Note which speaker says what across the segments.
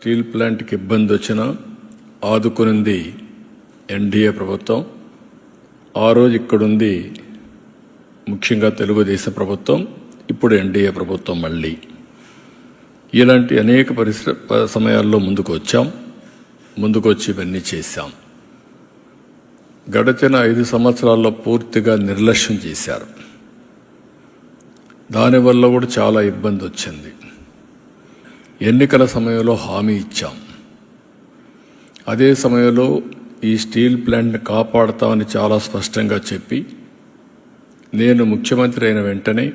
Speaker 1: Steel ప్లాంట్కి ఇబ్బంది వచ్చినా ఆదుకునింది ఎన్డీఏ ప్రభుత్వం. ఆ రోజు ఇక్కడుంది ముఖ్యంగా తెలుగుదేశం ప్రభుత్వం ఇప్పుడు ఎన్డీఏ ప్రభుత్వం మళ్ళీ. ఇలాంటి అనేక పరిశ్ర సమయాల్లో ముందుకు వచ్చాం. ముందుకు వచ్చి ఇవన్నీ చేశాం. గడిచిన ఐదు సంవత్సరాల్లో పూర్తిగా నిర్లక్ష్యం చేశారు. దానివల్ల కూడా చాలా ఇబ్బంది వచ్చింది. ఎన్నికల సమయంలో హామీ ఇచ్చాం. అదే సమయంలో ఈ స్టీల్ ప్లాంట్ని కాపాడతామని చాలా స్పష్టంగా చెప్పి నేను ముఖ్యమంత్రి అయిన వెంటనే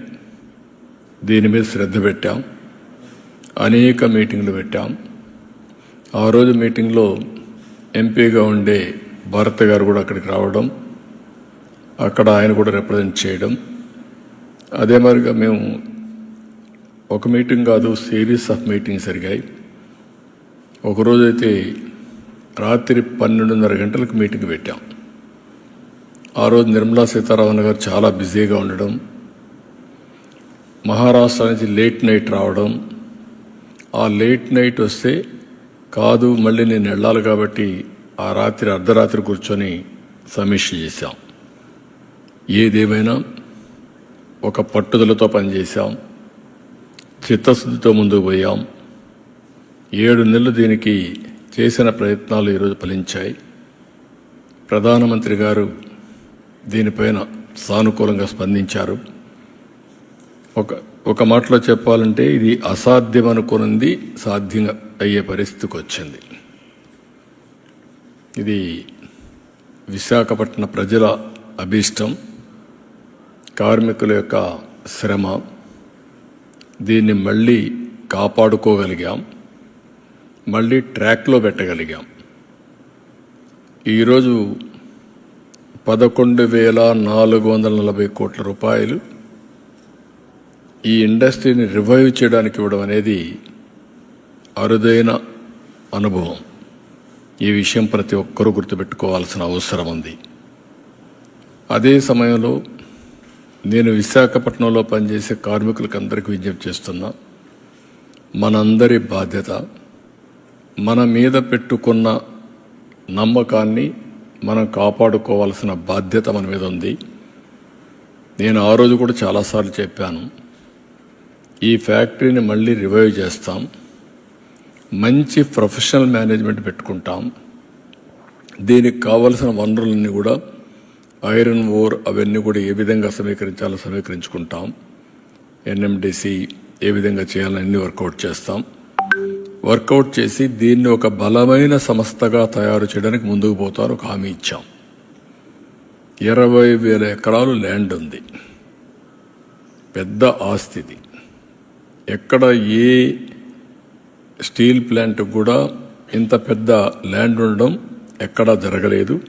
Speaker 1: దీని మీద శ్రద్ధ పెట్టాం. అనేక మీటింగ్లు పెట్టాం. ఆ రోజు మీటింగ్లో ఎంపీగా ఉండే భారత్ గారు కూడా అక్కడికి రావడం అక్కడ ఆయన కూడా రిప్రజెంట్ చేయడం. అదే మాదిరిగా మేము ఒక మీటింగ్ కాదు సిరీస్ ఆఫ్ మీటింగ్స్ జరిగాయి. ఒకరోజైతే రాత్రి పన్నెండున్నర గంటలకు మీటింగ్ పెట్టాం. ఆ రోజు నిర్మలా సీతారామన్ గారు చాలా బిజీగా ఉండడం మహారాష్ట్ర నుంచి లేట్ నైట్ రావడం. ఆ లేట్ నైట్ వస్తే కాదు మళ్ళీ నేను వెళ్ళాలి కాబట్టి ఆ రాత్రి అర్ధరాత్రి కూర్చొని సమీక్ష చేశాం. ఏదేమైనా ఒక పట్టుదలతో పనిచేశాం. చిత్తశుద్ధితో ముందుకు పోయాం. ఏడు నెలలు దీనికి చేసిన ప్రయత్నాలు ఈరోజు ఫలించాయి. ప్రధానమంత్రి గారు దీనిపైన సానుకూలంగా స్పందించారు. ఒక ఒక మాటలో చెప్పాలంటే ఇది అసాధ్యం అనుకున్నది సాధ్యంగా అయ్యే పరిస్థితికి వచ్చింది. ఇది విశాఖపట్నం ప్రజల అభీష్టం కార్మికుల యొక్క శ్రమ దీన్ని మళ్ళీ కాపాడుకోగలిగాం మళ్ళీ ట్రాక్లో పెట్టగలిగాం. ఈరోజు పదకొండు వేల నాలుగు వందల నలభై కోట్ల రూపాయలు ఈ ఇండస్ట్రీని రివైవ్ చేయడానికి ఇవ్వడం అనేది అరుదైన అనుభవం. ఈ విషయం ప్రతి ఒక్కరూ గుర్తుపెట్టుకోవాల్సిన అవసరం ఉంది. అదే సమయంలో నేను విశాఖపట్నంలో పనిచేసే కార్మికులకు అందరికీ విజ్ఞప్తి చేస్తున్నా మనందరి బాధ్యత మన మీద పెట్టుకున్న నమ్మకాన్ని మనం కాపాడుకోవాల్సిన బాధ్యత మన మీద ఉంది. నేను ఆ రోజు కూడా చాలాసార్లు చెప్పాను ఈ ఫ్యాక్టరీని మళ్ళీ రివైవ్ చేస్తాం మంచి ప్రొఫెషనల్ మేనేజ్మెంట్ పెట్టుకుంటాం దీనికి కావలసిన వనరులన్నీ కూడా ఐరన్ ఓర్ అవన్నీ కూడా ఏ విధంగా సమీకరించాలో సమీకరించుకుంటాం. ఎన్ఎండిసి ఏ విధంగా చేయాలని వర్కౌట్ చేస్తాం. వర్కౌట్ చేసి దీన్ని ఒక బలమైన సంస్థగా తయారు చేయడానికి ముందుకు పోతారు ఒక హామీ ఇచ్చాం. ఇరవై వేల ఎకరాలు ల్యాండ్ ఉంది. పెద్ద ఆస్తిది ఎక్కడ ఏ స్టీల్ ప్లాంట్ కూడా ఇంత పెద్ద ల్యాండ్ ఉండడం ఎక్కడా జరగలేదు.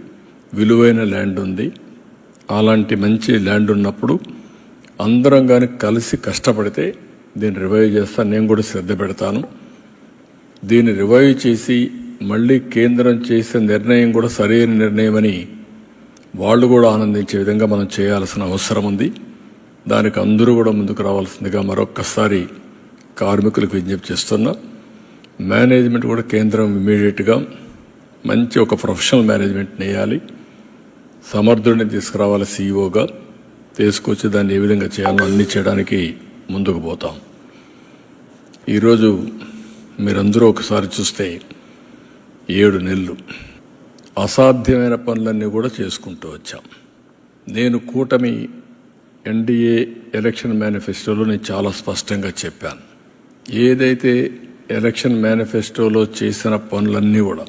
Speaker 1: విలువైన ల్యాండ్ ఉంది. అలాంటి మంచి ల్యాండ్ ఉన్నప్పుడు అందరం కానీ కలిసి కష్టపడితే దీన్ని రివైవ్ చేస్తాను నేను కూడా శ్రద్ధ పెడతాను. దీన్ని రివైవ్ చేసి మళ్ళీ కేంద్రం చేసే నిర్ణయం కూడా సరైన నిర్ణయం అని వాళ్ళు కూడా ఆనందించే విధంగా మనం చేయాల్సిన అవసరం ఉంది. దానికి అందరూ కూడా ముందుకు రావాల్సిందిగా మరొక్కసారి కార్మికులకు విజ్ఞప్తి చేస్తున్నా. మేనేజ్మెంట్ కూడా కేంద్రం ఇమీడియట్గా మంచి ఒక ప్రొఫెషనల్ మేనేజ్మెంట్ వేయాలి. సమర్థుడిని తీసుకురావాలి సీఈఓగా తీసుకొచ్చి దాన్ని ఏ విధంగా చేయాలో అన్ని చేయడానికి ముందుకు పోతాం. ఈరోజు మీరందరూ ఒకసారి చూస్తే ఏడు నెలలు. అసాధ్యమైన పనులన్నీ కూడా చేసుకుంటూ వచ్చాం. నేను కూటమి ఎన్డీఏ ఎలక్షన్ మేనిఫెస్టోలో నేను చాలా స్పష్టంగా చెప్పాను. ఏదైతే ఎలక్షన్ మేనిఫెస్టోలో చేసిన పనులన్నీ కూడా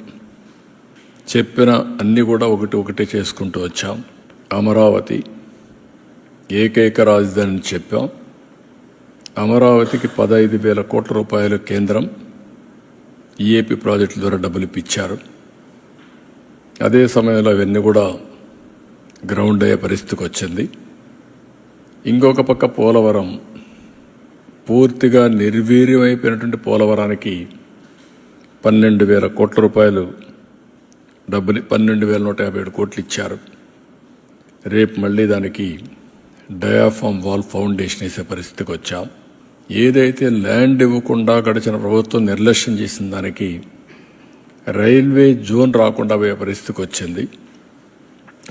Speaker 1: చెప్పిన అన్నీ కూడా ఒకటి ఒకటి చేసుకుంటూ వచ్చాం. అమరావతి ఏకైక రాజధాని అని చెప్పాం. అమరావతికి పదహైదు వేల కోట్ల రూపాయలు కేంద్రం ఈఏపీ ప్రాజెక్టుల ద్వారా డబ్బులు ఇప్పించారు. అదే సమయంలో అవన్నీ కూడా గ్రౌండ్ అయ్యే పరిస్థితికి వచ్చింది. ఇంకొక పక్క పోలవరం పూర్తిగా నిర్వీర్యమైపోయినటువంటి పోలవరానికి పన్నెండు వేల కోట్ల రూపాయలు డబ్బుని పన్నెండు వేల నూట యాభై ఏడు కోట్లు ఇచ్చారు రేపు మళ్ళీ దానికి డయాఫామ్ వాల్ ఫౌండేషన్ వేసే పరిస్థితికి వచ్చాం. ఏదైతే ల్యాండ్ ఇవ్వకుండా గడిచిన ప్రభుత్వం నిర్లక్ష్యం చేసిన దానికి రైల్వే జోన్ రాకుండా పోయే పరిస్థితికి వచ్చింది.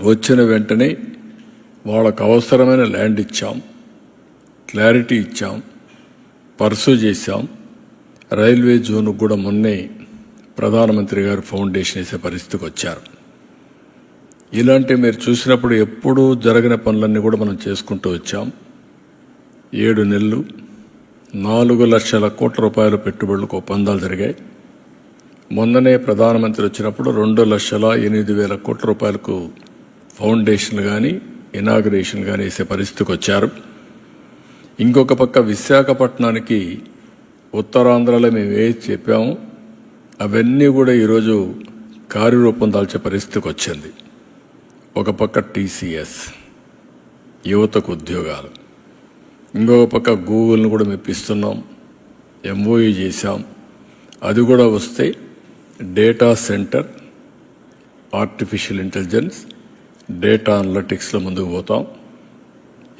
Speaker 1: వచ్చిన వెంటనే వాళ్ళకు అవసరమైన ల్యాండ్ ఇచ్చాం. క్లారిటీ ఇచ్చాం. పర్సూ చేశాం. రైల్వే జోన్కు కూడా మొన్నే ప్రధానమంత్రి గారు ఫౌండేషన్ వేసే పరిస్థితికి వచ్చారు. ఇలాంటి మీరు చూసినప్పుడు ఎప్పుడూ జరిగిన పనులన్నీ కూడా మనం చేసుకుంటూ వచ్చాం. ఏడు నెలలు నాలుగు లక్షల కోట్ల రూపాయల పెట్టుబడులకు ఒప్పందాలు జరిగాయి. మొన్ననే ప్రధానమంత్రి వచ్చినప్పుడు రెండు లక్షల ఎనిమిది వేల కోట్ల రూపాయలకు ఫౌండేషన్ కానీ ఇనాగ్రేషన్ కానీ వేసే పరిస్థితికి వచ్చారు. ఇంకొక పక్క విశాఖపట్నానికి ఉత్తరాంధ్రలో మేము ఏ చెప్పాము అవన్నీ కూడా ఈరోజు కార్యరూపం దాల్చే పరిస్థితికి వచ్చింది. ఒక పక్క టీసీఎస్ యువతకు ఉద్యోగాలు. ఇంకొక పక్క గూగుల్ని కూడా మెప్పిస్తున్నాం ఎంఓఈ చేశాం. అది కూడా వస్తే data centre artificial intelligence data అనలటిక్స్లో ముందుకు పోతాం.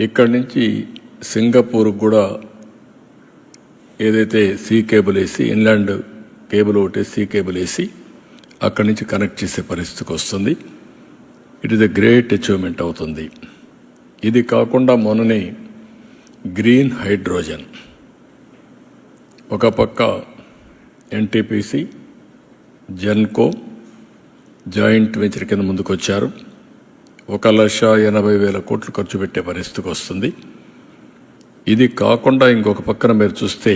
Speaker 1: ఇక్కడి నుంచి సింగపూర్కి కూడా ఏదైతే సీ కేబుల్ వేసి ఇన్లాండ్ కేబుల్ ఒకటి సీ కేబుల్ వేసి అక్కడి నుంచి కనెక్ట్ చేసే పరిస్థితికి వస్తుంది. It is a great achievement అవుతుంది. ఇది కాకుండా మొన్ననే గ్రీన్ హైడ్రోజన్ ఒక పక్క ఎన్టీపీసీ జెన్కో జాయింట్ వెంచర్ కింద ముందుకొచ్చారు ఒక లక్ష ఎనభై వేల కోట్లు ఖర్చు పెట్టే పరిస్థితికి వస్తుంది. ఇది కాకుండా ఇంకొక పక్కన మీరు చూస్తే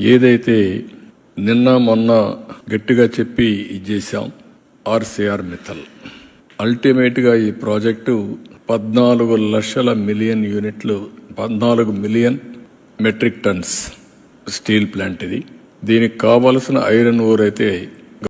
Speaker 1: ఏదైతే నిన్న మొన్న గట్టిగా చెప్పి ఇది చేశాం. మిథల్. అల్టిమేట్గా ఈ ప్రాజెక్టు పద్నాలుగు లక్షల మిలియన్ యూనిట్లు పద్నాలుగు million metric tons steel plant ఇది. దీనికి కావలసిన ఐరన్ ఓర్ అయితే